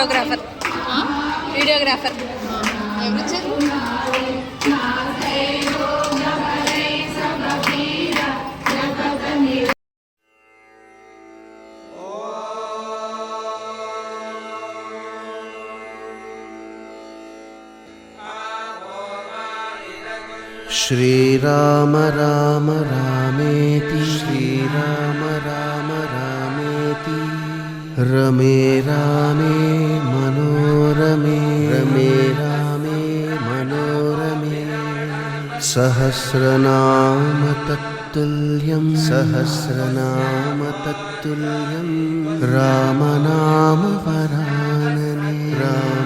Videographer videographer ఎవరు ఇచ్చారు श्रीराम राम रामेति श्रीराम राम रामेति रमे रामे मनोरमे। रमे रामे मनोरमे। सहस्रनाम तत्तुल्यं सहस्रनाम तत्तुल्यं रामनाम वरानने। रामनाम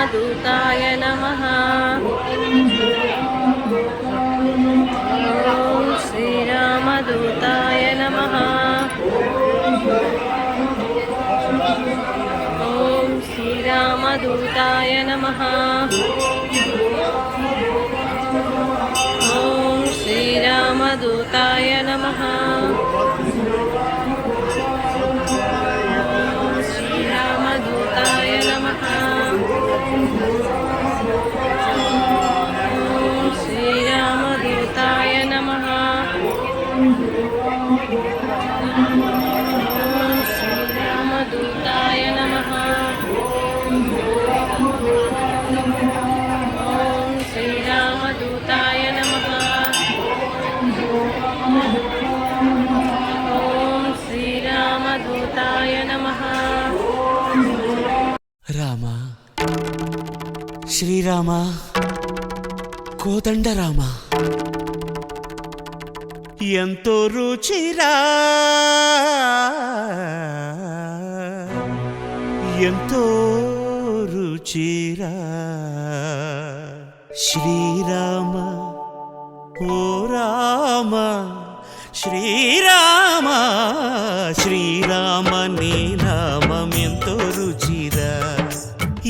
శ్రీరామదూతాయ నమ. శ్రీరామదూతాయ నమ. ఓం శ్రీరామదూతాయ నమ. ఓం శ్రీరామదూతాయ నమ. శ్రీరామ కోదండరామ. ఎంతో రుచిరా. ఎంతో రుచిరా. శ్రీరామ ఓ రామ శ్రీరామ శ్రీరామ నీ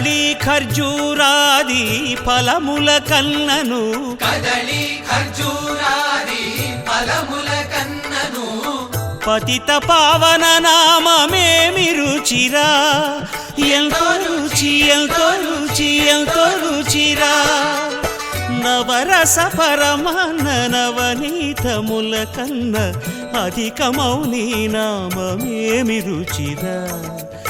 కదళి ఖర్జూరాది ఫలముల కన్నను. కదళి ఖర్జూరాది ఫలముల కన్నను. పతిత పావన నామమేమి రుచిరా ఎంతో రుచి ఎంతో రుచి ఎంతో రుచిరా. నవరస పరమాన్న నవనీతముల కన్న అధికమౌని నామమేమి రుచిరా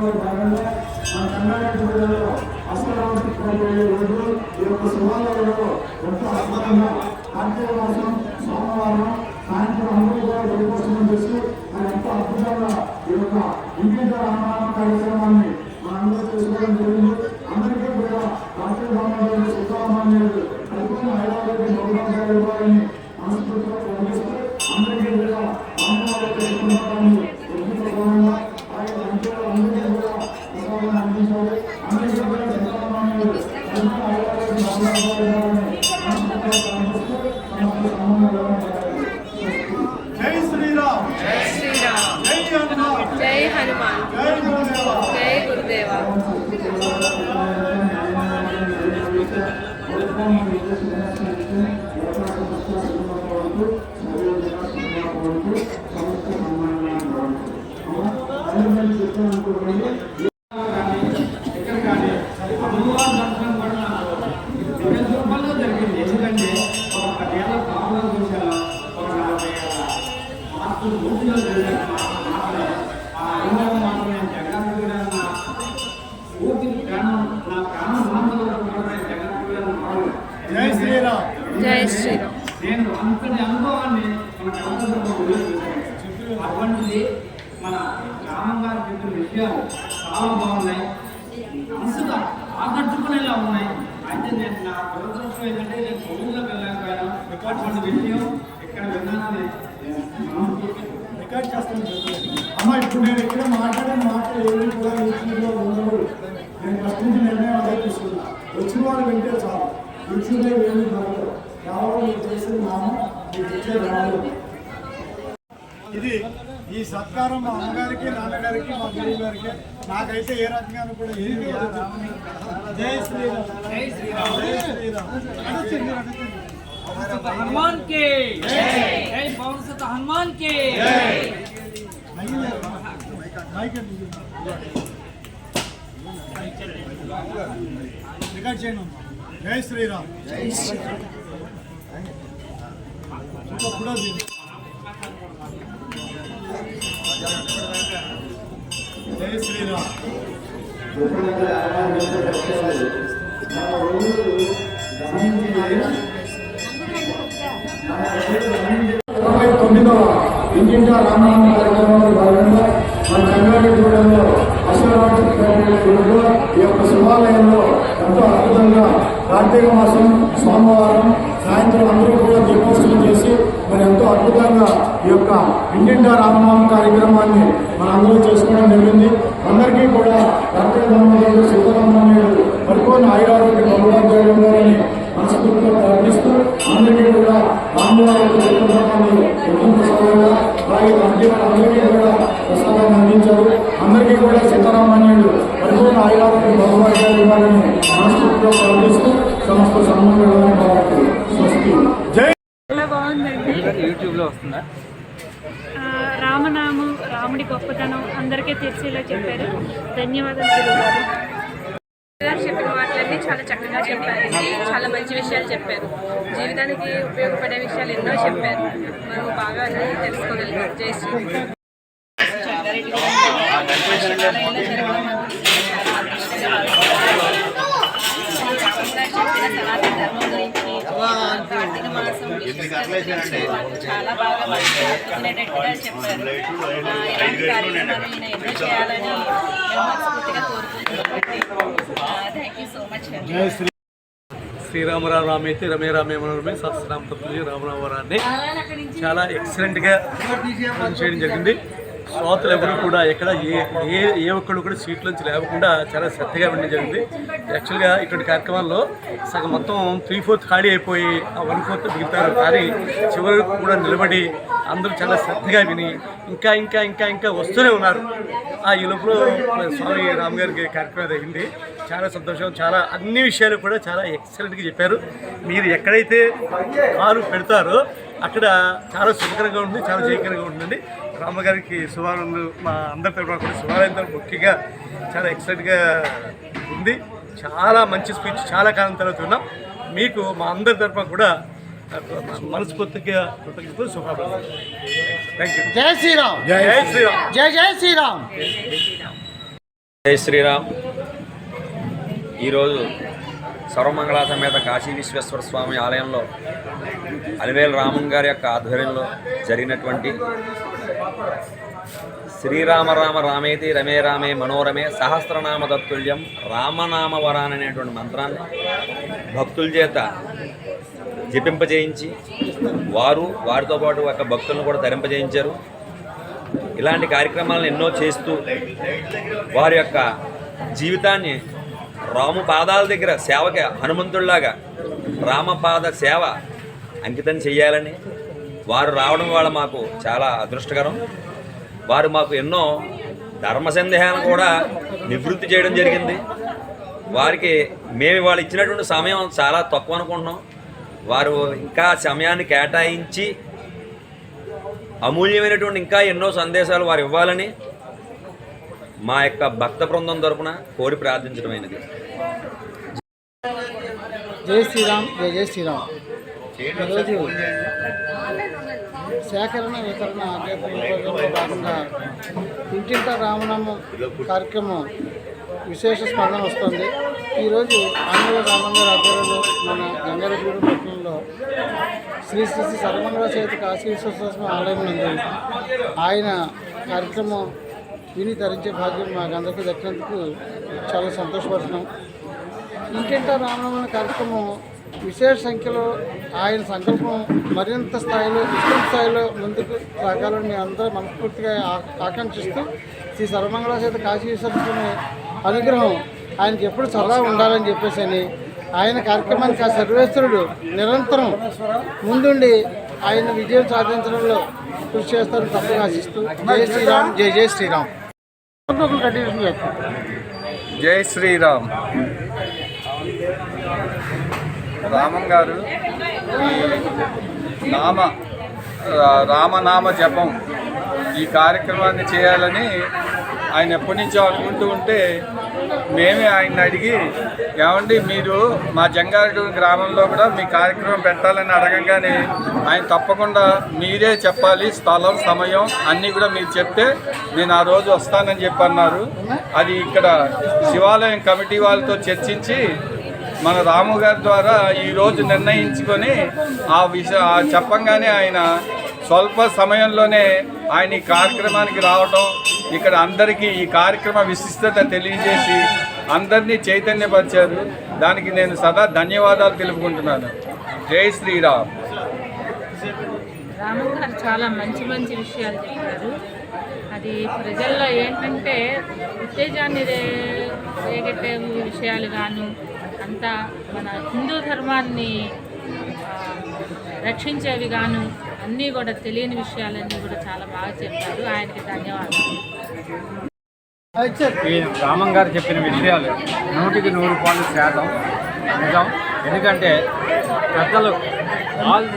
కార్యక్రమంలో భాగంగా మన కర్ణాటక జిల్లాలో అసలు రోజు ఈ యొక్క శివాలయంలో ఎంతో అద్భుతంగా కార్తీక మాసం సోమవారం సాయంత్రం అందరూ కూడా వెలుగుకోసం చేసి మరి ఎంతో అద్భుతంగా ఈ యొక్క ఇంటింటి రామనామ కార్యక్రమాన్ని మనందరూ చేసుకోవడం జరిగింది. అందరికీ కూడా కార్తీక రామాయణ సుబ్రహ్మణ్యుడు పరిపూర్ణ హైదరాబాద్ గౌరవం ఇవ్వాలని హైదరాబాద్ గౌరవం ఇవ్వాలని మనస్ఫూర్తిగా ప్రార్థిస్తూ సమస్త సంబంధాలను జై శ్రీరామ్ జై శ్రీరామ్ జై హనుమాన్ జై హనుమాన్ జై గురుదేవా జై గురుదేవా ఎందుకంటే ఒక పదేళ్ళ కాపురం చూశాను ఒక నలభై ఏళ్ళ మార్పు పూర్తిగా జరిగాను మాత్రమే ఆ అనుభవం మాత్రమే జగన్ కూడా నా పూర్తి ప్రాణం నా ప్రాణం ఉన్నంత వరకు మాత్రమే జగన్ కూడా మారు జై శ్రీరామ్ జై శ్రీరామ్ నేను అంతటి అనుభవాన్ని మన కళ్ళతో అటువంటిది మన రామం గారు చెప్పిన విషయాలు చాలా బాగున్నాయి మనసుగా ఆకట్టుకునేలా ఉన్నాయి అయితే నేను నా దురదృష్టం ఏంటంటే నేను పొరుగులోకి రికార్డ్ అటువంటి విషయం ఇక్కడ విన్నానని రికార్డ్ చేస్తాను చెప్పలేదు. అమ్మ ఇప్పుడు నేను ఇక్కడ మాట్లాడే మాటలు ఏమి కూడా యూట్యూబ్లో ఉండవు నేను ఫస్ట్ నుంచి నిర్ణయం అదే తీసుకున్నా. వచ్చిన వాళ్ళు వింటే చాలు. యూట్యూబ్లో ఏమి దొరకదు. కేవలం మీరు చేసిన నామం మీరు ఇచ్చే రావాలి ఈ సత్కారం మా అమ్మగారికి నాన్నగారికి మా గురువు గారికి నాకైతే ఏ రకంగా కూడా ఏది జై శ్రీరామ్. జై శ్రీరామ్. హనుమాన్ కే జై. పౌరుషత హనుమాన్ కే రికార్డ్ చేయండి జై శ్రీరామ్. జై శ్రీరామ్. జై శ్రీరామ్. ఇరవై తొమ్మిదవ ఇంజింటా రామనామ కార్యక్రమంలో భాగంగా మన చంద్రారెడ్డిగూడెంలో అశ్వరాజు గుడిలో ఈ యొక్క శివాలయంలో ఎంతో అద్భుతంగా కార్తీక మాసం సోమవారం సాయంత్రం అందరూ కూడా దీపోత్సవం చేసి మరి ఎంతో అద్భుతంగా ఈ యొక్క ఇంటింటా రామనామ కార్యక్రమాన్ని మనందరూ చేసుకోవడం జరిగింది. అందరికీ కూడా కార్తీక రామనాథుడు సీతారామనాయుడు పరిపూర్ణ ఆయురారోగ్య భగవంతుడు ఉండాలని మనస్ఫూర్తిగా ప్రార్థిస్తూ అందరికీ కూడా రామవారి యొక్క చిత్రపటాన్ని ప్రసాదంగా అలాగే అందరికీ కూడా ప్రసాదాన్ని అందించారు. అందరికీ కూడా సీతారామన్యుడు పరిపూర్ణ ఆయురారోగ్య భగవంతుడు ఇవ్వాలని మనస్ఫూర్తిగా ప్రార్థిస్తూ సమస్త సంబంధాలను భావిస్తూ స్వస్తి జై చాలా బాగుందండి యూట్యూబ్లో వస్తుందా ఆ, రామనామం రాముడి గొప్పతనం అందరికీ తెలిసేలా చెప్పారు ధన్యవాదాలు గురుగారు. గారు చెప్పిన మాటలన్నీ చాలా చక్కగా చెప్పారు. చాలా మంచి విషయాలు చెప్పారు. జీవితానికి ఉపయోగపడే విషయాలు ఎన్నో చెప్పారు. మనం బాగా అన్ని తెలుసుకోగలిగాం. జై శ్రీ కార్తీక మాసం చాలా బాగా వినేటట్టుగా చెప్పారు ఆ, ఇలాంటి కార్యక్రమాలు ఈయన ఎన్నో చేయాలని మేము మనస్ఫూర్తిగా కోరుకుంటున్నాం థ్యాంక్ యూ సో మచ్ అండి శ్రీరామరావు రామైతే రమే రామే మనోరమే సహస్రామ తత్తుల్య రామరావరాన్ని చాలా ఎక్సలెంట్గా చేయడం జరిగింది శ్రోతలు ఎవరు కూడా ఎక్కడ ఏ ఏ ఏ ఒక్కడు కూడా సీట్ల నుంచి లేకుండా చాలా శ్రద్ధగా వినడం జరిగింది. యాక్చువల్గా ఇటువంటి కార్యక్రమాల్లో సగం మొత్తం త్రీ ఫోర్త్ ఖాళీ అయిపోయి ఆ వన్ ఫోర్త్ మిగులుతారు కానీ చివరి కూడా నిలబడి అందరూ చాలా శ్రద్ధగా విని ఇంకా ఇంకా ఇంకా ఇంకా వస్తూనే ఉన్నారు. ఆ ఈ లోపల స్వామి రామ్ గారికి కార్యక్రమం అయింది. చాలా సంతోషం. చాలా అన్ని విషయాలు కూడా చాలా ఎక్సలెంట్గా చెప్పారు. మీరు ఎక్కడైతే కాలు పెడతారో అక్కడ చాలా సుఖకరంగా ఉంటుంది చాలా జయకరంగా ఉంటుందండి. రామగారికి శుభానందు మా అందరి తరఫున కూడా శుభాలయంతో ముఖ్యంగా చాలా ఎక్సలెంట్గా ఉంది. చాలా మంచి స్పీచ్ చాలా కాలం తర్వాత ఉన్నాం మీకు మా అందరి తరఫున కూడా మనస్ఫూర్తిగా కృతజ్ఞతలు శుభాకాంక్షలు థ్యాంక్ యూ జై శ్రీరామ్. జై శ్రీరామ్. జై జై శ్రీరామ్. జై శ్రీరామ్. ఈరోజు సర్వమంగళ సమేత కాశీ విశ్వేశ్వర స్వామి ఆలయంలో అలివేలు రామం గారి యొక్క ఆధ్వర్యంలో జరిగినటువంటి శ్రీరామ రామ రామేతి రమే రామే మనోరమే సహస్రనామ తత్తుల్యం రామనామ వరాన్ అనేటువంటి మంత్రాన్ని భక్తుల చేత జపింపజేయించి వారు వారితో పాటు ఒక భక్తులను కూడా ధరింపజేయించారు ఇలాంటి కార్యక్రమాలను ఎన్నో చేస్తూ వారి యొక్క జీవితాన్ని రాము పాదాల దగ్గర సేవకి హనుమంతుడిలాగా రామపాద సేవ అంకితం చేయాలని వారు రావడం వల్ల మాకు చాలా అదృష్టకరం. వారు మాకు ఎన్నో ధర్మ సందేహాలను కూడా నివృత్తి చేయడం జరిగింది. వారికి మేము వాళ్ళు ఇచ్చినటువంటి సమయం చాలా తక్కువ అనుకుంటున్నాం. వారు ఇంకా సమయాన్ని కేటాయించి అమూల్యమైనటువంటి ఇంకా ఎన్నో సందేశాలు వారు ఇవ్వాలని మా యొక్క భక్త బృందం తరపున కోరి ప్రార్థించడమైనది. జై శ్రీరామ్ జై జై శ్రీరామ్. ఈరోజు సేకరణ వితరణ కార్యక్రమంలో భాగంగా ఇంటింట రామనామ కార్యక్రమం విశేష స్పందన వస్తుంది. ఈరోజు ఆంధ్ర రామంగారు ఆధ్వర్యంలో మన గంగారెడ్డి పట్టణంలో శ్రీ శ్రీ శ్రీ సర్వమంగళ చేతి కాశీ ఆలయం ఉంది ఆయన కార్యక్రమం విని తరించే భాగ్యం మాకందరికీ దక్కినందుకు చాలా సంతోషపడుతున్నాం. ఇంటింటా రామనామ కార్యక్రమం విశేష సంఖ్యలో ఆయన సంకల్పం మరింత స్థాయిలో విస్తృత స్థాయిలో ముందుకు సాగాలని మేము అందరూ మనస్ఫూర్తిగా ఆకాంక్షిస్తూ శ్రీ సర్వమంగళ చేత కాశీ అనుగ్రహం ఆయనకి ఎప్పుడు సరదా ఉండాలని చెప్పేసి అని ఆయన కార్యక్రమానికి ఆ సర్వేశ్వరుడు నిరంతరం ముందుండి ఆయన విజయం సాధించడంలో కృషి చేస్తారని తప్పగా ఆశిస్తూ జై శ్రీరామ్ జై జై శ్రీరామ్. జై శ్రీరామ్. రామం గారు నామ రా- రామనామ జపం ఈ కార్యక్రమాన్ని చేయాలని ఆయన ఎప్పటి నుంచో అనుకుంటూ ఉంటే మేమే ఆయన అడిగి ఏమండి మీరు మా జంగారెడ్డి గ్రామంలో కూడా మీ కార్యక్రమం పెట్టాలని అడగంగానే ఆయన తప్పకుండా మీరే చెప్పాలి స్థలం సమయం అన్నీ కూడా మీరు చెప్తే నేను ఆ రోజు వస్తానని చెప్పి అన్నారు అది ఇక్కడ శివాలయం కమిటీ వాళ్ళతో చర్చించి మన రాము గారి ద్వారా ఈరోజు నిర్ణయించుకొని ఆ విష చెప్పంగానే ఆయన స్వల్ప సమయంలోనే ఆయన ఈ కార్యక్రమానికి రావటం ఇక్కడ అందరికీ ఈ కార్యక్రమ విశిష్టత తెలియజేసి అందరినీ చైతన్యపరిచారు. దానికి నేను సదా ధన్యవాదాలు తెలుపుకుంటున్నాను. జై శ్రీరామ్. రాము గారు చాలా మంచి మంచి విషయాలు చెప్పారు. అది ప్రజల్లో ఏంటంటే ఉత్తేజాన్ని రేగట్టే విషయాలు గాను అంతా మన హిందూ ధర్మాన్ని రక్షించేవి గాను అన్నీ కూడా తెలియని విషయాలన్నీ కూడా చాలా బాగా చెప్పారు. ఆయనకి ధన్యవాదాలు. ఈ రామన్ గారు చెప్పిన విషయాలు నూటికి నూరు పాలు శాతం నిజం. ఎందుకంటే పెద్దలు all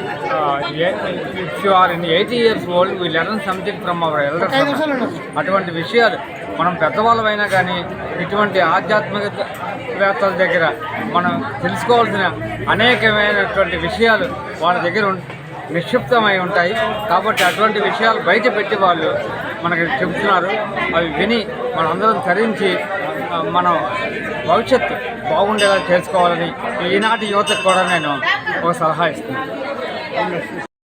if you are in eighty years old we learn something from our ఉండదు అటువంటి విషయాలు మనం పెద్దవాళ్ళమైనా కానీ ఇటువంటి ఆధ్యాత్మికవేత్తల దగ్గర మనం తెలుసుకోవాల్సిన అనేకమైనటువంటి విషయాలు వాళ్ళ దగ్గర నిక్షిప్తమై ఉంటాయి. కాబట్టి అటువంటి విషయాలు బయట పెట్టి వాళ్ళు మనకి చెబుతున్నారు. అవి విని మనందరం ధరించి మనం భవిష్యత్తు బాగుండేలా చేసుకోవాలని ఈనాటి యువతకు కూడా నేను ఒక సలహా ఇస్తున్నాను.